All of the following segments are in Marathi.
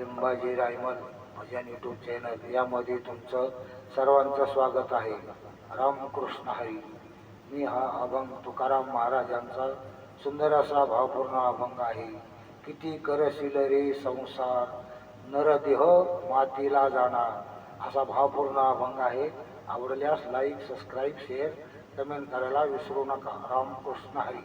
लिंबाजी रायमल भजन यूट्यूब चॅनल. यामध्ये तुमचं सर्वांचं स्वागत आहे. रामकृष्ण हरी. मी हा अभंग तुकाराम महाराजांचा सुंदर असा भावपूर्ण अभंग आहे. किती करशील रे संसार? नरदेह मातीला जाणार. असा भावपूर्ण अभंग आहे. आवडल्यास लाईक सबस्क्राईब शेअर कमेंट करायला विसरू नका. रामकृष्ण हरी.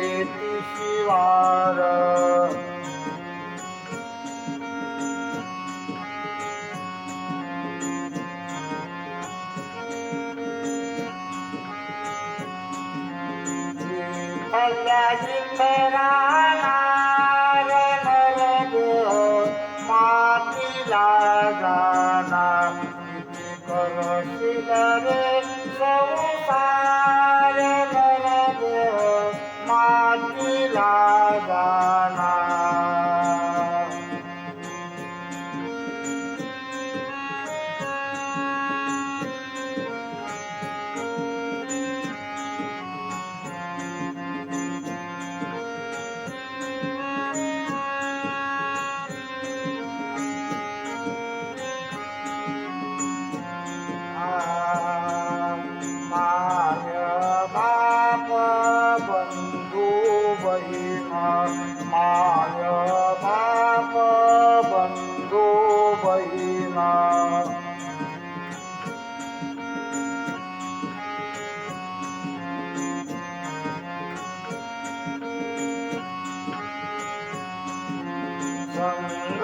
शिवार कल्याणी राहणार नरदेह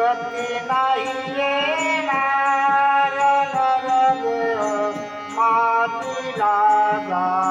गती नाही येणार नर देव मातीला जा.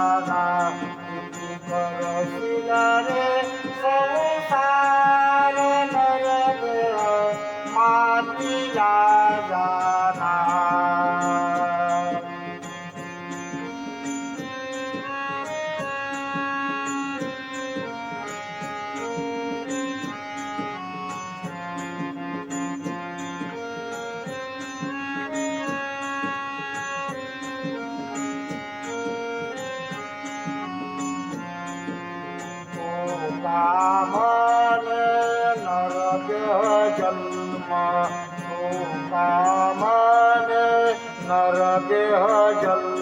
জন্ম কামনে নর দেহ জন্ম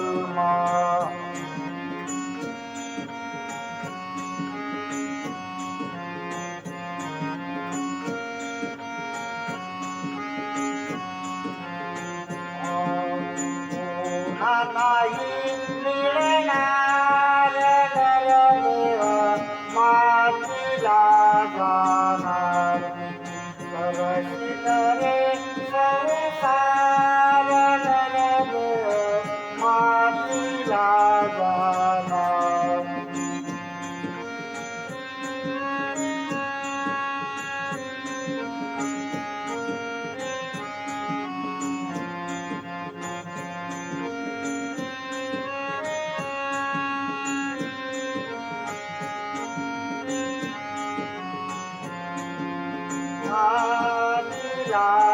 जा